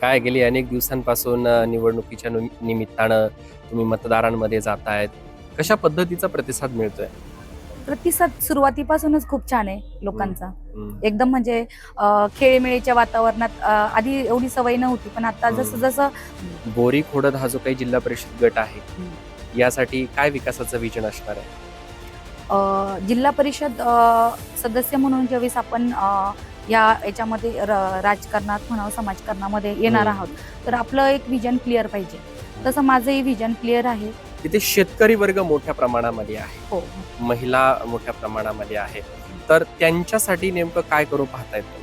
काय गेली अनेक दिवसांपासून निवडणुकीच्या निमित्तानं तुम्ही मतदारांमध्ये जातायत. कशा पद्धतीचा प्रतिसाद मिळतोय? प्रतिसाद सुरुवातीपासूनच खूप छान आहे लोकांचा. एकदम म्हणजे खेळीमेळीच्या वातावरणात आधी एवढी सवय नव्हती पण आता जसं जसं बोरी खोडद हा जो काही जिल्हा परिषद गट आहे यासाठी काय विकासाचं विजन असणार आहे? जिल्हा परिषद सदस्य म्हणून ज्यावेळेस आपण या याच्यामध्ये र- राजकारणात म्हणा समाजकारणामध्ये येणार. आहोत. तर आपलं एक विजन क्लिअर पाहिजे. तसं माझंही विजन क्लिअर आहे. तिथे शेतकरी वर्ग मोठ्या प्रमाणामध्ये आहे. हो. महिला मोठ्या प्रमाणामध्ये आहे. तर त्यांच्यासाठी नेमकं काय करू पाहतायत तुम्ही?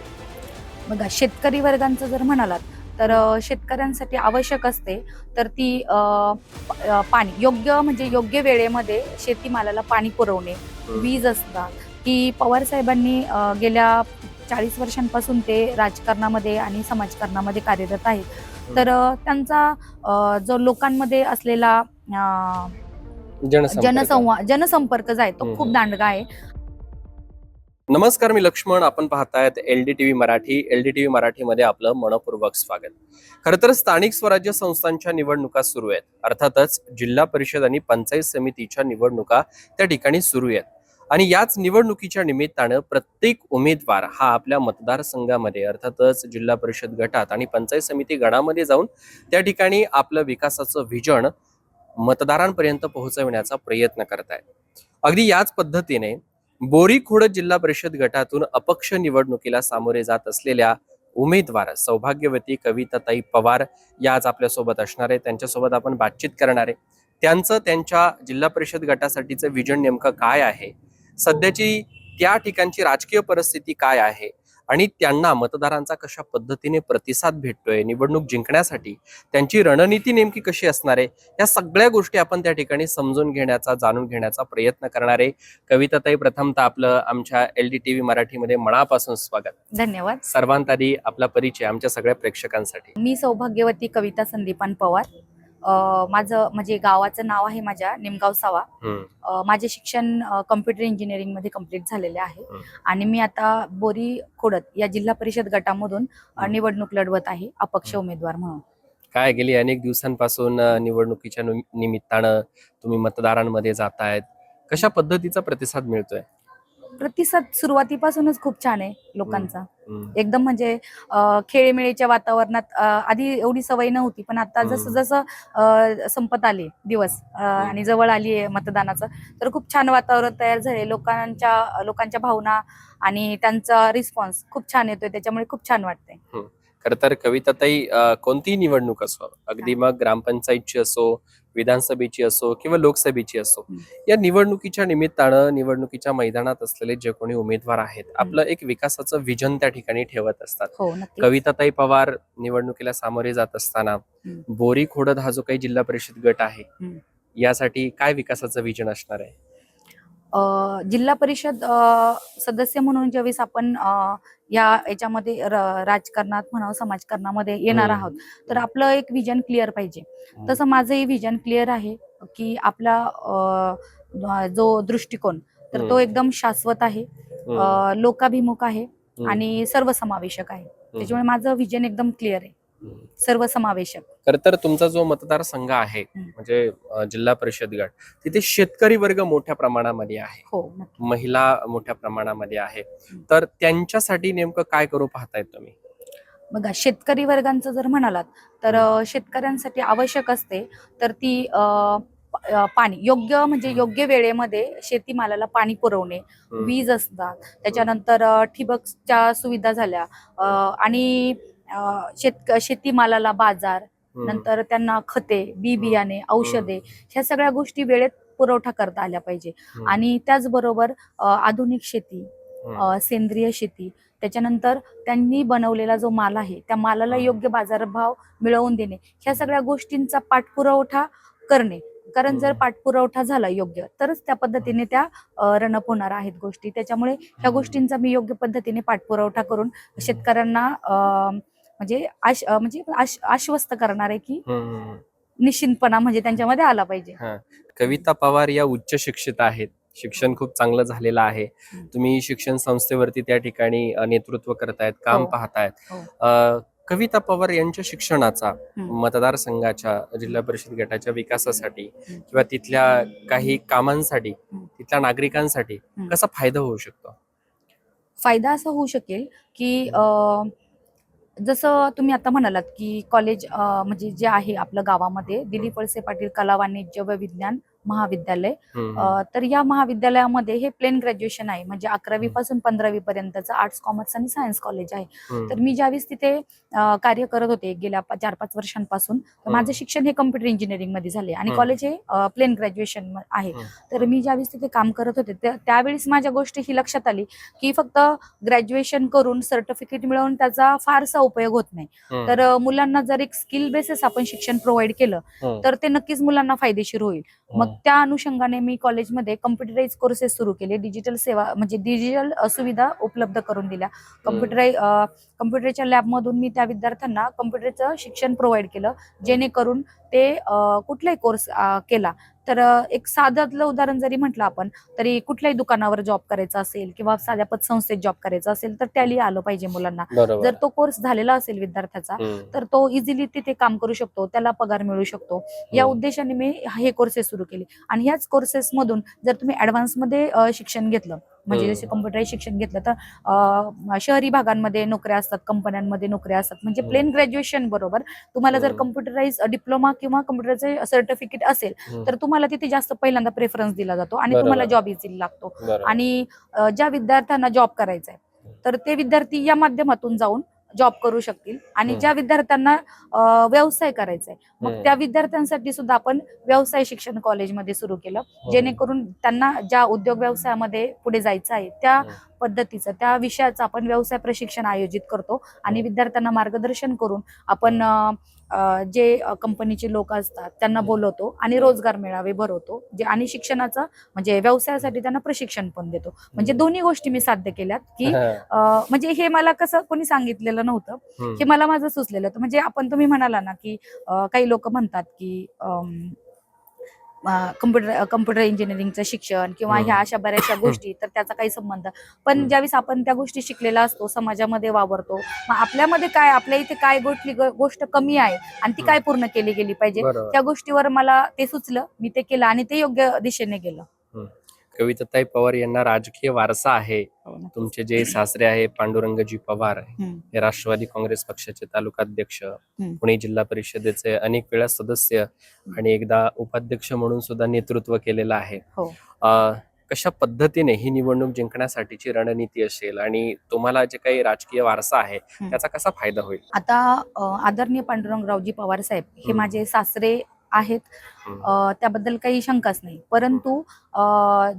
बघा शेतकरी वर्गांचं जर म्हणालात तर शेतकऱ्यांसाठी आवश्यक असते तर ती पाणी योग्य म्हणजे योग्य वेळेमध्ये शेतीमालाला पाणी पुरवणे. वीज असतात की पवार साहेबांनी अ, गेल्या चाळीस वर्षांपासून ते राजकारणामध्ये आणि समाजकारणामध्ये कार्यरत आहेत. तर त्यांचा जो लोकांमध्ये असलेला. जनसंवाद जनसंपर्क. जो आहे तो खूप. दांडगा आहे. नमस्कार मी लक्ष्मण. आपण पाहतायत L D TV Marathi. L D TV मराठीमध्ये आपलं मनपूर्वक स्वागत. खरं तर स्थानिक स्वराज्य संस्थांच्या निवडणुका सुरू आहेत. अर्थातच जिल्हा परिषद आणि पंचायत समितीच्या निवडणुका त्या ठिकाणी सुरू आहेत. आणि याच निवडणुकीच्या निमित्तानं प्रत्येक उमेदवार हा आपल्या मतदारसंघामध्ये अर्थातच जिल्हा परिषद गटात आणि पंचायत समिती गणामध्ये जाऊन त्या ठिकाणी आपलं विकासाचं व्हिजन मतदारांपर्यंत पोहोचवण्याचा प्रयत्न करत आहेत अगदी याच पद्धतीने बोरीखोड जिल्हा परिषद गटातून अपक्ष निवडणुकीला सामोरे जात असलेल्या उमेदवार सौभाग्यवती कविताताई पवार या आज आपल्यासोबत असणार आहे त्यांच्यासोबत आपण बातचीत करणार आहे. त्यांचं त्यांच्या जिल्हा परिषद गटासाठीचं विजन नेमकं काय आहे? सध्याची त्या ठिकाणची राजकीय परिस्थिती काय आहे? आणि त्यांना मतदारांचा कशा पद्धतीने प्रतिसाद भेटतोय निवडणूक जिंकण्यासाठी त्यांची रणनीती नेमकी कशी असणार आहे? या सगळ्या गोष्टी आपण त्या ठिकाणी समजून घेण्याचा जाणून घेण्याचा प्रयत्न करणार आहे. कविताताई प्रथमतः आपलं आमच्या एल डी टीव्ही मराठीमध्ये मनापासून स्वागत. धन्यवाद. सर्वांत आधी आपला परिचय आमच्या सगळ्या प्रेक्षकांसाठी. मी सौभाग्यवती कविता संदीपान पवार. माझं म्हणजे गावाचं नाव आहे माझ्या निमगाव सावा माझे शिक्षण कम्प्युटर इंजिनिअरिंगमध्ये कंप्लीट झालेले आहे. आणि मी आता बोरी खोडत या जिल्हा परिषद गटामधून. निवडणूक लढवत आहे अपक्ष. उमेदवार म्हणून काय गेली अनेक दिवसांपासून निवडणुकीच्या निमित्तानं तुम्ही मतदारांमध्ये जातायत कशा पद्धतीचा प्रतिसाद मिळतोय प्रतिसाद सुरुवातीपासूनच खूप छान आहे लोकांचा. एकदम म्हणजे खेळीमेळीच्या वातावरणात आधी एवढी सवय नव्हती पण आता. जसं जसं संपत आले दिवस आणि जवळ आली आहे मतदानाचं तर खूप छान वातावरण तयार झाले लोकांच्या लोकांच्या भावना आणि त्यांचा रिस्पॉन्स खूप छान येतोय त्याच्यामुळे खूप छान वाटतंय. खर तर कविताताई कोणतीही निवडणूक असो अगदी मग ग्रामपंचायतची असो विधानसभेची असो किंवा लोकसभेची असो. या निवडणुकीच्या निमित्तानं निवडणुकीच्या मैदानात असलेले जे कोणी उमेदवार आहेत आपलं एक विकासाचं विजन त्या ठिकाणी ठेवत असतात हो कविताताई पवार निवडणुकीला सामोरे जात असताना. बोरी खोडद हा जो काही जिल्हा परिषद गट आहे. यासाठी काय विकासाचं विजन असणार आहे जिल्हा परिषद सदस्य म्हणून ज्यावेळेस आपण या याच्यामध्ये राजकारणात म्हणा समाजकारणामध्ये येणार. आहोत तर आपलं एक विजन क्लिअर पाहिजे तसं माझंही विजन क्लिअर आहे की आपला जो दृष्टिकोन तर तो. एकदम शाश्वत आहे लोकाभिमुख आहे आणि सर्वसमावेशक आहे त्याच्यामुळे माझं विजन एकदम क्लिअर आहे. सर्वसमावेशक. खरं तर तुमचा जो मतदारसंघ आहे. म्हणजे जिल्हा परिषद गट तिथे शेतकरी वर्ग मोठ्या प्रमाणामध्ये आहे. हो महिला मोठ्या प्रमाणामध्ये आहे. तर त्यांच्यासाठी नेमकं काय करू पाहतायत तुम्ही? बघा शेतकरी वर्गांचं जर म्हणालात तर शेतकऱ्यांसाठी आवश्यक असते तर ती पाणी योग्य म्हणजे योग्य वेळेमध्ये शेतीमालाला पाणी पुरवणे वीज असतात त्याच्यानंतर ठिबकच्या सुविधा झाल्या आणि शेत शेतीमालाला बाजार नंतर त्यांना खते बी बियाणे औषधे ह्या सगळ्या गोष्टी वेळेत पुरवठा करता आल्या पाहिजे. आणि त्याचबरोबर आधुनिक शेती सेंद्रिय शेती त्याच्यानंतर त्यांनी बनवलेला जो माल आहे त्या मालाला. योग्य बाजारभाव मिळवून देणे ह्या सगळ्या गोष्टींचा पाठपुरवठा करणे. कारण जर. पाठपुरवठा झाला योग्य तरच त्या पद्धतीने त्या रनअप होणार आहेत गोष्टी. त्याच्यामुळे ह्या. गोष्टींचा मी योग्य पद्धतीने पाठपुरवठा करून शेतकऱ्यांना अ, म्हणजे आश म्हणजे आश- आश्वस्त करणार आहे की. निश्चिंतपणा म्हणजे त्यांच्यामध्ये आला पाहिजे कविता पवार या उच्च शिक्षित आहेत शिक्षण खूप चांगलं झालेलं आहे. तुम्ही शिक्षण संस्थेवरती त्या ठिकाणी नेतृत्व करतायत काम हो. पाहतायत हो. कविता पवार यांच्या शिक्षणाचा. मतदारसंघाच्या जिल्हा परिषद गटाच्या विकासासाठी किंवा तिथल्या काही कामांसाठी. तिथल्या नागरिकांसाठी. कसा फायदा होऊ शकतो फायदा असा होऊ शकेल की जसं तुम्ही आता म्हणालात की कॉलेज म्हणजे जे आहे आपलं गावामध्ये दिलीप वळसे पाटील कला वाणिज्य व विज्ञान महाविद्यालय तर या महाविद्यालयामध्ये हे प्लेन ग्रॅज्युएशन आहे म्हणजे अकरावी पासून पंधरावी पर्यंतचं आर्ट्स कॉमर्स आणि सायन्स कॉलेज आहे. तर मी ज्यावेळेस तिथे कार्य करत होते गेल्या चार पाच वर्षांपासून तर. माझं शिक्षण हे कम्प्युटर इंजिनिअरिंगमध्ये झाले आणि. कॉलेज हे प्लेन ग्रॅज्युएशन आहे. तर मी ज्यावेळेस तिथे काम करत होते त्या- त्यावेळेस माझ्या गोष्टी ही लक्षात आली की फक्त ग्रॅज्युएशन करून सर्टिफिकेट मिळवून त्याचा फारसा उपयोग होत नाही. तर मुलांना जर एक स्किल बेसिस आपण शिक्षण प्रोव्हाइड केलं हम्म. तर ते नक्कीच मुलांना फायदेशीर होईल मग हम्म. त्या अनुषंगाने मी कॉलेजमध्ये कम्प्युटराईज कोर्सेस सुरू केले. डिजिटल सेवा म्हणजे डिजिटल सुविधा उपलब्ध करून दिल्या. कम्प्युटराई कम्प्युटरच्या लॅबमधून मी त्या विद्यार्थ्यांना कम्प्युटरचं शिक्षण प्रोव्हाइड केलं. जेणेकरून ते कुठलाही कोर्स केला. तर एक साधातलं उदाहरण जरी म्हटलं आपण तरी कुठल्याही दुकानावर जॉब करायचा असेल किंवा साध्या पतसंस्थेत जॉब करायचा असेल तर टॅली आलं पाहिजे मुलांना जर तो कोर्स झालेला असेल विद्यार्थ्याचा. तर तो इझिली तिथे काम करू शकतो त्याला पगार मिळू शकतो या. उद्देशाने मी हे कोर्सेस सुरू केले आणि ह्याच कोर्सेस मधून जर तुम्ही ऍडव्हान्समध्ये अ, शिक्षण घेतलं म्हणजे. जसे कम्प्युटराइज शिक्षण घेतलं तर शहरी भागांमध्ये नोकऱ्या असतात कंपन्यांमध्ये नोकऱ्या असतात म्हणजे. प्लेन ग्रॅज्युएशन बरोबर तुम्हाला जर हम्म. कम्प्युटराइज डिप्लोमा किंवा कम्प्युटरचे सर्टिफिकेट असेल. तर तुम्हाला तिथे जास्त पहिल्यांदा प्रेफरन्स दिला जातो आणि. तुम्हाला जॉब इझिली लागतो. आणि ज्या विद्यार्थ्यांना जॉब करायचा आहे तर ते विद्यार्थी या माध्यमातून जाऊन जॉब करू शकतील आणि. ज्या विद्यार्थ्यांना व्यवसाय करायचा आहे मग. त्या विद्यार्थ्यांसाठी सुद्धा आपण व्यवसाय शिक्षण कॉलेजमध्ये सुरू केलं हम्म. जेणेकरून त्यांना ज्या उद्योग व्यवसायामध्ये पुढे जायचं आहे त्या. पद्धतीचं त्या विषयाचं आपण व्यवसाय प्रशिक्षण आयोजित करतो आणि हम्म. विद्यार्थ्यांना मार्गदर्शन करून आपण अ, जे कंपनीचे लोक असतात त्यांना हम्म. बोलवतो आणि रोजगार मेळावे भरवतो जे आणि शिक्षणाचं म्हणजे व्यवसायासाठी त्यांना प्रशिक्षण पण देतो म्हणजे दोन्ही गोष्टी मी साध्य केल्यात की हा. म्हणजे हे मला कसं कोणी सांगितलेलं नव्हतं. हे मला माझं सुचलेलं होतं म्हणजे आपण तुम्ही म्हणाला ना की काही लोक म्हणतात की कम्प्युटर कम्प्युटर इंजिनिअरिंगचं शिक्षण किंवा हम्म. ह्या अशा बऱ्याचशा गोष्टी तर त्याचा काही संबंध पण. ज्यावेळेस आपण त्या गोष्टी शिकलेला असतो समाजामध्ये वावरतो मग आपल्यामध्ये काय आपल्या इथे काय गोष्टी गोष्ट कमी आहे आणि ती काय पूर्ण केली गेली पाहिजे त्या गोष्टीवर मला ते सुचलं मी ते केलं आणि ते योग्य दिशेने गेलं कविताताई पवार यांना राजकीय वारसा आहे तुमचे जे सासरे आहे पांडुरंगजी पवार. हे राष्ट्रवादी काँग्रेस पक्षाचे तालुकाध्यक्ष पुणे जिल्हा परिषदेचे अनेक वेळा सदस्य आणि एकदा उपाध्यक्ष म्हणून सुद्धा नेतृत्व केलेलं आहे हो. कशा पद्धतीने ही निवडणूक जिंकण्यासाठीची रणनीती असेल आणि तुम्हाला जे काही राजकीय वारसा आहे. त्याचा कसा फायदा होईल आता आदरणीय पांडुरंगरावजी पवार साहेब हे. माझे सासरे आहेत. त्याबद्दल काही शंकाच नाही. परंतु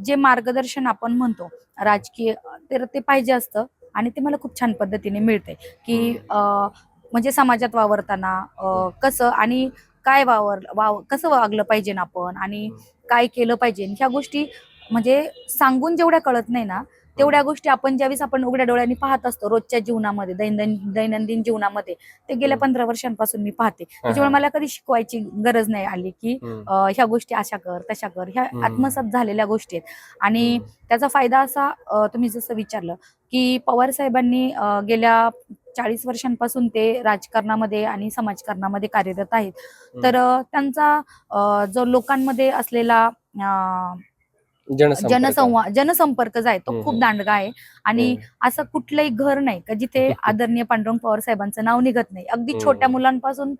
जे मार्गदर्शन आपण म्हणतो राजकीय तर ते पाहिजे असतं आणि ते मला खूप छान पद्धतीने मिळते की म्हणजे समाजात वावरताना कसं आणि काय वावर वाव कसं वागलं पाहिजे ना आपण आणि काय केलं पाहिजे? ह्या गोष्टी म्हणजे सांगून जेवढ्या कळत नाही ना तेवढ्या गोष्टी आपण ज्यावेळेस आपण उघड्या डोळ्यांनी पाहत असतो रोजच्या जीवनामध्ये दैनंदिन दैनंदिन जीवनामध्ये ते गेल्या. पंधरा वर्षांपासून मी पाहते त्याच्यामुळे मला कधी शिकवायची गरज नाही आली की ह्या गोष्टी अशा कर तशा कर ह्या. आत्मसात झालेल्या गोष्टी आहेत आणि. त्याचा फायदा असा तुम्ही जसं विचारलं की पवार साहेबांनी गेल्या चाळीस वर्षांपासून ते राजकारणामध्ये आणि समाजकारणामध्ये कार्यरत आहेत तर त्यांचा जो लोकांमध्ये असलेला. जनसंवाद जनसंपर्क जो आहे तो. खूप दांडगा आहे आणि. असं कुठलंही घर नाही का जिथे आदरणीय पांडुरंग पवार साहेबांचं नाव निघत नाही अगदी. छोट्या मुलांपासून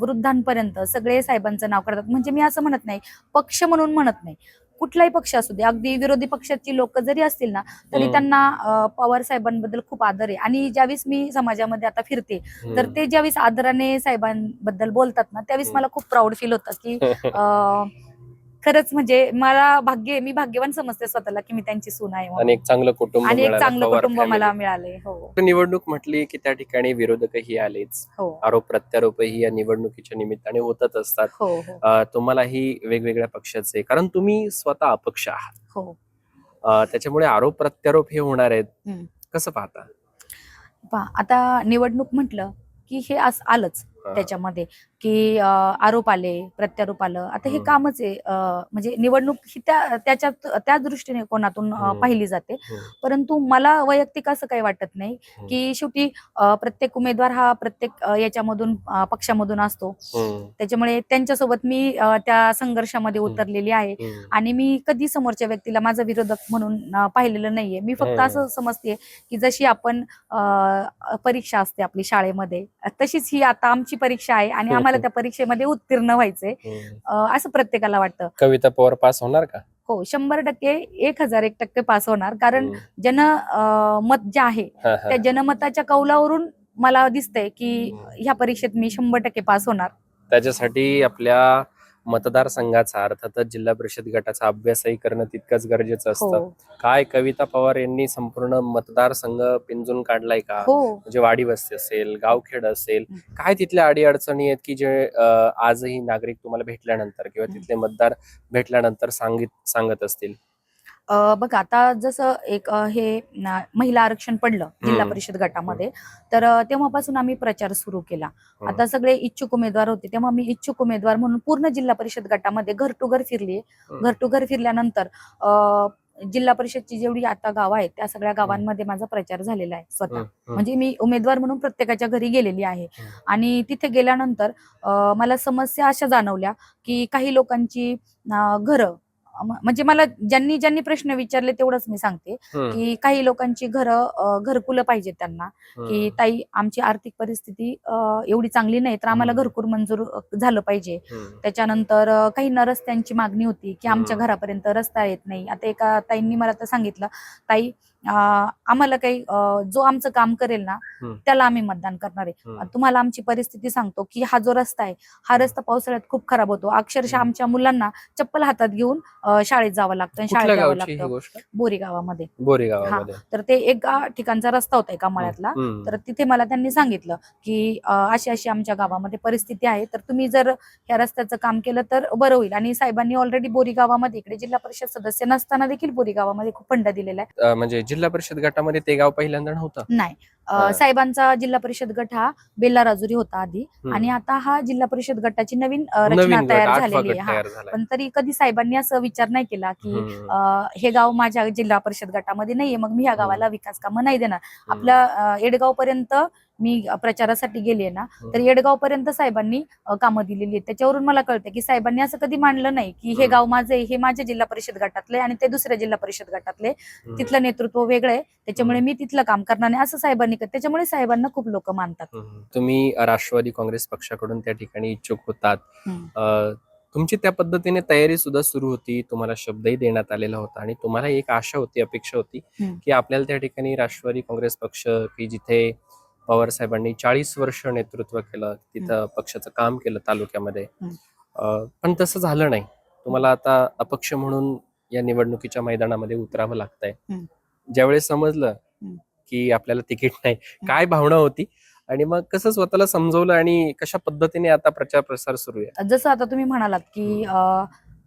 वृद्धांपर्यंत सगळे साहेबांचं नाव करतात म्हणजे मी असं म्हणत नाही पक्ष म्हणून म्हणत नाही कुठलाही पक्ष असू दे अगदी विरोधी पक्षाची लोक जरी असतील ना तरी. त्यांना पवार साहेबांबद्दल खूप आदर आहे आणि ज्यावेळेस मी समाजामध्ये आता फिरते तर. ते ज्यावेळेस आदराने साहेबांबद्दल बोलतात ना त्यावेळेस. मला खूप प्राऊड फील होतं की खरंच म्हणजे मला भाग्य मी भाग्यवान समजते स्वतःला की मी त्यांची सून आहे. आणि एक चांगलं कुटुंब आणि एक मिळालं, चांगलं पवार कुटुंब family. मला मिळाले हो. निवडणूक म्हटली की त्या ठिकाणी विरोधकही आलेच. हो. आरोप प्रत्यारोपही या निवडणुकीच्या निमित्ताने होतच असतात. हो हो. अ, तुम्हालाही वेगवेगळ्या पक्षाचे कारण तुम्ही स्वतः अपक्ष आहात. हो. अ, त्याच्यामुळे आरोप प्रत्यारोप हे होणार आहेत. हम्म. कसं पाहता? पहा आता निवडणूक म्हटलं की हे असं आलंच. त्याच्यामध्ये की आरोप आले प्रत्यारोप आलं आता हे. कामच आहे म्हणजे निवडणूक ही त्या त्याच्यात त्या अं, हम्म. पाहिली जाते हम्म. परंतु मला वैयक्तिक असं काही वाटत नाही हम्म. की शेवटी प्रत्येक उमेदवार हा प्रत्येक याच्यामधून पक्षामधून असतो हम्म. त्याच्यामुळे त्यांच्यासोबत मी त्या संघर्षामध्ये. उतरलेली आहे. आणि मी कधी समोरच्या व्यक्तीला माझा विरोधक म्हणून पाहिलेलं नाहीये मी फक्त. असं समजते की जशी आपण परीक्षा असते आपली शाळेमध्ये तशीच ही आता आमची परीक्षा आहे आणि आम्हाला त्या परीक्षेमध्ये उत्तीर्ण व्हायचंय. अं, असं प्रत्येकाला वाटतं कविता पवार पास होणार का हो शंभर टक्के एक हजार एक टक्के पास होणार कारण हम्म. जन अं, मत जे आहे हा, हा. त्या जनमताच्या कौलावरून मला दिसतंय की. ह्या परीक्षेत मी शंभर टक्के पास होणार त्याच्यासाठी आपल्या मतदारसंघाचा अर्थातच जिल्हा परिषद गटाचा अभ्यासही करणं तितकंच गरजेचं असतं. हो. काय कविता पवार यांनी संपूर्ण मतदारसंघ पिंजून काढलाय का? हो. म्हणजे वाडी वस्ती असेल गावखेड असेल. काय तिथल्या अडी अडचणी आहेत की जे अं, आजही नागरिक तुम्हाला भेटल्यानंतर किंवा. तिथले मतदार भेटल्यानंतर सांगित सांगत असतील? बघा आता जसं एक हे महिला आरक्षण पडलं जिल्हा. परिषद गटामध्ये तर तेव्हापासून आम्ही प्रचार सुरू केला हम्म. आता सगळे इच्छुक उमेदवार होते तेव्हा मी इच्छुक उमेदवार म्हणून पूर्ण जिल्हा परिषद गटामध्ये घर टू घर फिरली. घर टू घर फिरल्यानंतर अ, जिल्हा परिषदची जेवढी आता गावं आहेत त्या सगळ्या गावांमध्ये माझा प्रचार झालेला आहे स्वतः. म्हणजे मी उमेदवार म्हणून प्रत्येकाच्या घरी गेलेली आहे. आणि तिथे गेल्यानंतर मला समस्या अशा जाणवल्या की काही लोकांची घरं म्हणजे मला ज्यांनी ज्यांनी प्रश्न विचारले तेवढंच मी सांगते. की काही लोकांची घरं घरकुलं पाहिजेत त्यांना की. ताई आमची आर्थिक परिस्थिती एवढी चांगली नाही तर आम्हाला. घरकुल मंजूर झालं पाहिजे. त्याच्यानंतर काही न रस्त्यांची मागणी होती की आमच्या. घरापर्यंत रस्ता येत नाही आता एका ताईंनी मला तर सांगितलं ताई आम्हाला काही जो आमचं काम करेल ना. त्याला आम्ही मतदान करणार आहे. तुम्हाला आमची परिस्थिती सांगतो की हा जो रस्ता आहे हा रस्ता पावसाळ्यात खूप खराब होतो. अक्षरशः. आमच्या मुलांना चप्पल हातात घेऊन शाळेत जावं लागतं शाळेत जावं ही लागतं. बोरी गावामध्ये. गावामध्ये. तर ते एक ठिकाणचा रस्ता होता एका मळ्यातला. तर तिथे मला त्यांनी सांगितलं की अशी अशी आमच्या गावामध्ये परिस्थिती आहे. तर तुम्ही जर ह्या रस्त्याचं काम केलं तर बरं होईल. आणि साहेबांनी ऑलरेडी बोरी गावामध्ये इकडे जिल्हा परिषद सदस्य नसताना देखील बोरी गावामध्ये खूप फंड दिलेला आहे. म्हणजे जिल्हा परिषद गटामध्ये ते गाव पहिल्यांदा नव्हतं नाही अ. साहेबांचा जिल्हा परिषद गट हा बेल्ला राजुरी होता आधी हम्म. आणि आता हा जिल्हा परिषद गटाची नवीन अ, रचना नवीन गट तयार आठवा झालेली गट आहे हा. तयार पण तरी कधी साहेबांनी असं विचार नाही केला की हम्म. अ, हे गाव माझ्या जिल्हा परिषद गटामध्ये नाहीये मग मी ह्या. गावाला विकास कामं नाही देणार हम्म. आपल्या येडगाव पर्यंत मी प्रचारासाठी गेले ना तर येडगाव पर्यंत साहेबांनी कामं दिलेली आहेत त्याच्यावरून मला कळतं की साहेबांनी असं कधी मांडलं नाही की हे. गाव माझं आहे हे माझ्या जिल्हा परिषद गटातले आणि ते दुसऱ्या जिल्हा परिषद गटातले. तिथलं नेतृत्व वेगळं आहे त्याच्यामुळे. मी तिथलं काम करणार नाही असं साहेबांनी. त्याच्यामुळे साहेबांना खूप लोक मानतात. तुम्ही राष्ट्रवादी काँग्रेस पक्षाकडून त्या ठिकाणी इच्छुक होतात तुमची त्या पद्धतीने तयारी सुद्धा सुरू होती तुम्हाला शब्दही देण्यात आलेला होता आणि तुम्हाला एक आशा होती अपेक्षा होती. की आपल्याला त्या ठिकाणी राष्ट्रवादी काँग्रेस पक्ष की जिथे पवार साहेबांनी चाळीस वर्ष नेतृत्व केलं तिथं पक्षाचं काम केलं तालुक्यामध्ये. पण तसं झालं नाही. तुम्हाला आता अपक्ष म्हणून या निवडणुकीच्या मैदानामध्ये उतरावं लागतंय. ज्यावेळेस समजलं. की आपल्याला तिकीट नाही काय भावना होती? आणि मग कसं स्वतःला समजवलं आणि कशा पद्धतीने आता प्रचार प्रसार सुरू आहे? जसं आता तुम्ही म्हणालात की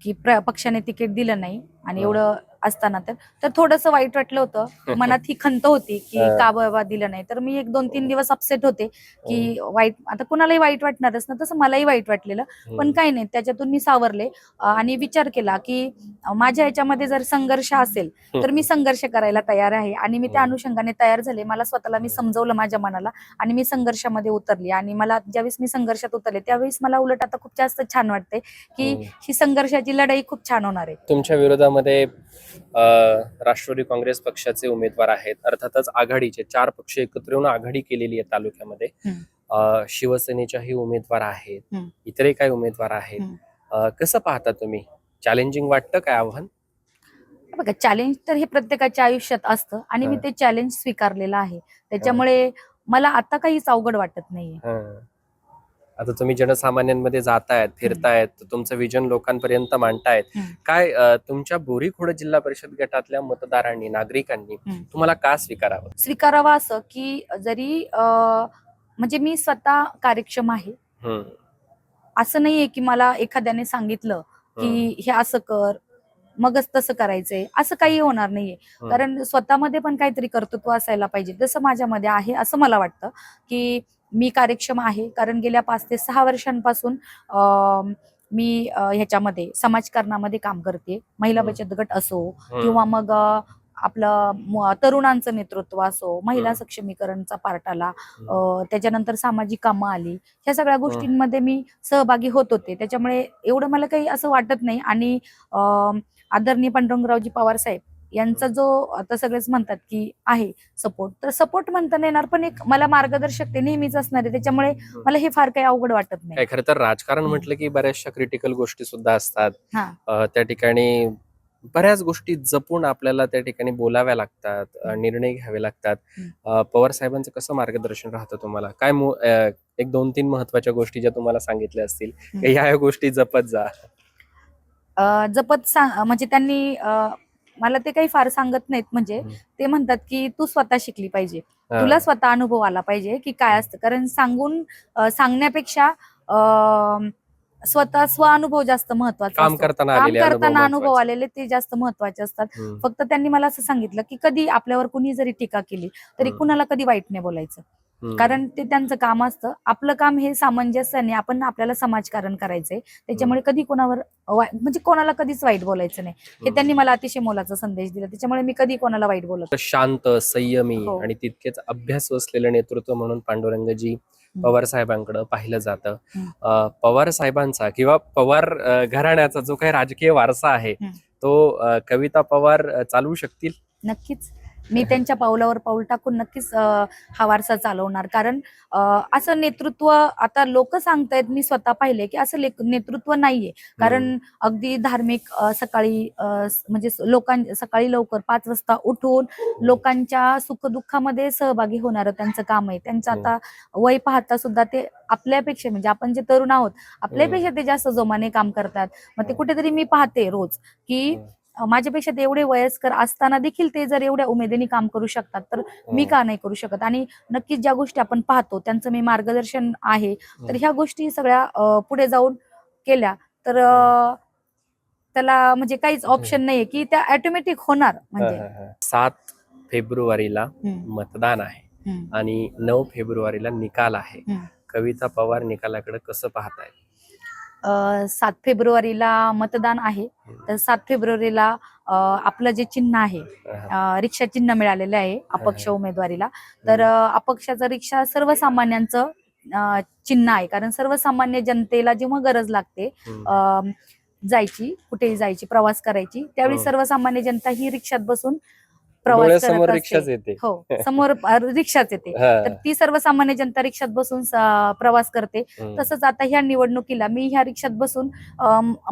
की पक्षाने तिकीट दिलं नाही आणि हा. एवढं असताना तर. तर थोडस वाईट वाटलं होतं. मनात ही खंत होती की हा. का बाबा दिलं नाही. तर मी एक दोन तीन दिवस अपसेट होते की वाईट आता कुणालाही वाईट वाटणारच ना तसं मलाही वाईट वाटलेलं. पण काही नाही त्याच्यातून मी सावरले. आणि विचार केला की माझ्या ह्याच्यामध्ये जर संघर्ष असेल तर मी संघर्ष करायला तयार आहे. आणि मी त्या हम्म. अनुषंगाने तयार झाले. मला स्वतःला मी समजवलं माझ्या मनाला आणि मी संघर्षामध्ये उतरली. आणि मला ज्यावेळेस मी संघर्षात उतरले त्यावेळेस मला उलट आता खूप जास्त छान वाटते की. ही संघर्षाची लढाई खूप छान होणार आहे. तुमच्या विरोधामध्ये राष्ट्रवादी काँग्रेस पक्षाचे उमेदवार आहेत. अर्थातच आघाडीचे चार पक्ष एकत्र येऊन आघाडी केलेली आहे तालुक्यामध्ये. शिवसेनेच्याही उमेदवार आहेत. इतरही काही उमेदवार आहेत. कसं पाहता तुम्ही? चॅलेंजिंग वाटतं काय आव्हान? बघा चॅलेंज तर हे प्रत्येकाच्या आयुष्यात असतं आणि मी. ते चॅलेंज स्वीकारलेलं आहे. त्याच्यामुळे मला आता काहीच अवघड वाटत नाहीये. आता तुम्ही जनसामान्यांमध्ये जातायत फिरतायत तुमचं विजन लोकांपर्यंत मांडतायत. काय तुमच्या बोरीखोड जिल्हा परिषद गटातल्या मतदारांनी नागरिकांनी. तुम्हाला का स्वीकारावं? स्वीकारावं असं की जरी म्हणजे मी स्वतः कार्यक्षम आहे. असं नाहीये की मला एखाद्याने सांगितलं की हे असं कर मगच तसं करायचंय. असं काही होणार नाहीये. कारण स्वतःमध्ये पण काहीतरी कर्तृत्व असायला पाहिजे. जसं माझ्यामध्ये आहे असं मला वाटतं की मी कार्यक्षम आहे कारण गेल्या पाच ते सहा वर्षांपासून अं, मी ह्याच्यामध्ये समाजकारणामध्ये काम करते महिला. बचत गट असो. किंवा मग आपलं तरुणांचं नेतृत्व असो महिला. सक्षमीकरणचा पार्ट आला त्याच्यानंतर सामाजिक कामं आली ह्या सगळ्या गोष्टींमध्ये मी सहभागी होत होते त्याच्यामुळे एवढं मला काही असं वाटत नाही आणि आदरणीय पांडुरंगरावजी पवार साहेब यांचा जो आता सगळेच म्हणतात की आहे सपोर्ट तर सपोर्ट म्हणता नाही येणार पण एक मला मार्गदर्शक ते नेहमीच असणार आहे. त्याच्यामुळे मला हे फार काही अवघड वाटत नाही. काय खरं तर राजकारण म्हटलं की बऱ्याचशा क्रिटिकल गोष्टी सुद्धा असतात. हा. अं, त्या ठिकाणी बऱ्याच गोष्टी जपून आपल्याला त्या ठिकाणी बोलाव्या लागतात अं, निर्णय घ्यावे लागतात. अं, पवार साहेबांचं कसं मार्गदर्शन राहतं तुम्हाला? काय मु- अं, एक दोन तीन महत्त्वाच्या गोष्टी ज्या तुम्हाला सांगितल्या असतील. ह्या ह्या गोष्टी जपत जा. अं, जपत सांग म्हणजे त्यांनी अं, मला ते काही फार सांगत नाहीत म्हणजे. ते म्हणतात की तू स्वतः शिकली पाहिजे. तुला स्वतः अनुभव आला पाहिजे की काय असतं कारण सांगून सांगण्यापेक्षा अं, स्वतः स्व अनुभव जास्त महत्त्वाचा काम. करताना काम आलेले करताना अनुभव महत्त्वाचे. आलेले ते जास्त महत्त्वाचे असतात हम्म. फक्त त्यांनी मला असं सांगितलं की कधी आपल्यावर कुणी जरी टीका केली तरी हम्म. कुणाला कधी वाईट नाही बोलायचं हम्म. कारण ते त्यांचं काम असतं आपलं काम हे सामंजस्याने आपण आपल्याला समाजकारण करायचंय त्याच्यामुळे कधी कोणावर वाई- म्हणजे कोणाला कधीच वाईट बोलायचं नाही हे हम्म. त्यांनी मला अतिशय मोलाचा संदेश दिला त्याच्यामुळे मी कधी कोणाला वाईट बोलत शांत संयमी हो. आणि तितकेच अभ्यास असलेलं नेतृत्व म्हणून पांडुरंगजी पवार साहेबांकडे पाहिलं जातं. पवार साहेबांचा किंवा पवार घराण्याचा जो काही राजकीय वारसा आहे. तो कविता पवार चालवू शकतील? नक्कीच. मी त्यांच्या पावलावर पाऊल टाकून नक्कीच हा वारसा चालवणार. कारण असं नेतृत्व आता लोक सांगतायत मी स्वतः पाहिले की असं नेतृत्व नाहीये. कारण अगदी धार्मिक सकाळी म्हणजे लोकां सकाळी लवकर पाच वाजता उठून लोकांच्या सुखदुःखामध्ये सहभागी होणारं त्यांचं काम आहे. त्यांचं हम्म. आता वय पाहता सुद्धा ते आपल्यापेक्षा म्हणजे आपण जे तरुण आहोत आपल्यापेक्षा ते जास्त जोमाने काम करतात. मग ते हम्म. कुठेतरी मी पाहते रोज की माझ्यापेक्षा ते एवढे वयस्कर असताना देखील ते जर एवढ्या उमेदीने काम करू शकतात तर मी का नाही करू शकत? आणि नक्कीच ज्या गोष्टी आपण पाहतो त्यांचं मी मार्गदर्शन आहे. तर ह्या गोष्टी सगळ्या पुढे जाऊन केल्या. तर त्याला म्हणजे काहीच ऑप्शन नाहीये की त्या ऑटोमॅटिक होणार म्हणजे. हं, हं, हं. सात फेब्रुवारीला मतदान आहे. आणि नऊ फेब्रुवारीला निकाल आहे. कविता पवार निकालाकडे कसं पाहताय? सात फेब्रुवारीला मतदान आहे. तर सात फेब्रुवारीला आपलं जे चिन्ह आहे रिक्षा चिन्ह मिळालेलं आहे अपक्ष. उमेदवारीला. तर अपक्षाचं रिक्षा सर्वसामान्यांचं चिन्ह आहे. कारण सर्वसामान्य जनतेला जेव्हा गरज लागते जायची कुठेही जायची प्रवास करायची त्यावेळी हो. सर्वसामान्य जनता ही रिक्षात बसून प्रवास रिक्षाच येते. हो समोर रिक्षाच येते. हं, तर ती सर्वसामान्य जनता रिक्षात बसून प्रवास करते. हं. तसंच आता ह्या निवडणुकीला मी ह्या रिक्षात बसून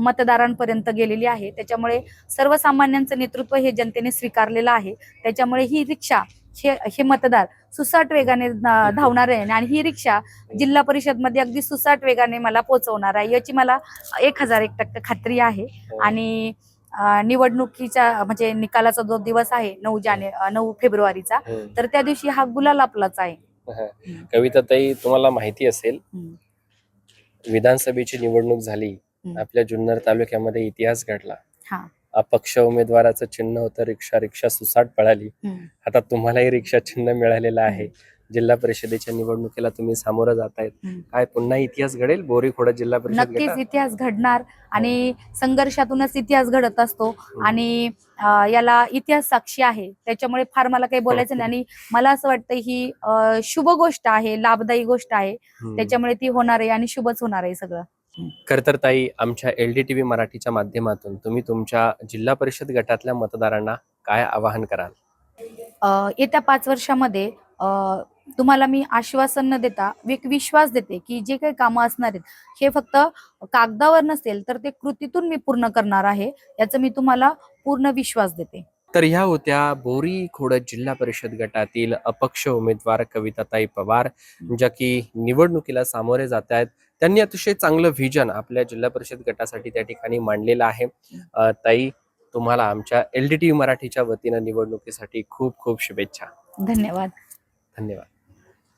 मतदारांपर्यंत गेलेली आहे. त्याच्यामुळे सर्वसामान्यांचं नेतृत्व हे जनतेने स्वीकारलेलं आहे. त्याच्यामुळे ही रिक्षा हे हे मतदार सुसाट वेगाने धावणार आहे. आणि ही रिक्षा जिल्हा परिषदमध्ये अगदी सुसाट वेगाने मला पोहोचवणार आहे. याची मला एक हजार एक टक्के खात्री आहे. आणि अं, निवडणुकीच्या म्हणजे निकालाचा जो दिवस आहे नऊ जाने नऊ फेब्रुवारीचा हं. तर त्या दिवशी हा गुलाल आपलाच आहे. कविता ताई तुम्हाला माहिती असेल. विधानसभेची निवडणूक झाली. आपल्या जुन्नर तालुक्यामध्ये इतिहास घडला. अपक्ष उमेदवाराचं चिन्ह होतं रिक्षा रिक्षा सुसाट पळाली. आता तुम्हालाही रिक्षा चिन्ह मिळालेलं आहे जिल्हा परिषदेच्या निवडणुकीला तुम्ही सामोरं जातायत. हम्म. काय पुन्हा इतिहास घडेल? बोरीखोडा जिल्हा परिषद नक्कीच गटात? इतिहास घडणार आणि संघर्षातूनच इतिहास घडत असतो. हम्म. आणि अं, याला इतिहास साक्षी आहे. त्याच्यामुळे फार मला काही बोलायचं नाही. आणि मला असं वाटतं ही अं, शुभ गोष्ट आहे लाभदायी गोष्ट आहे. हम्म. त्याच्यामुळे ती होणार आहे आणि शुभच होणार आहे सगळं. खर तर ताई आमच्या एल डी टीव्ही मराठीच्या माध्यमातून तुम्ही तुमच्या जिल्हा परिषद गटातल्या मतदारांना काय आवाहन कराल? अं, येत्या पाच वर्षामध्ये अं, तुम्हाला मी आश्वासन न देता एक विश्वास देते की जे काही कामं असणार आहेत हे फक्त कागदावर नसेल तर ते कृतीतून मी पूर्ण करणार आहे याचा मी तुम्हाला पूर्ण विश्वास देते. तर ह्या होत्या बोरी खोडद जिल्हा परिषद गटातील अपक्ष उमेदवार कविताताई पवार ज्या की निवडणुकीला सामोरे जात आहेत. त्यांनी अतिशय चांगलं व्हिजन आपल्या जिल्हा परिषद गटासाठी त्या ठिकाणी मांडलेलं आहे. ताई तुम्हाला आमच्या एल डी टी मराठीच्या वतीनं निवडणुकीसाठी खूप खूप शुभेच्छा. धन्यवाद. धन्यवाद.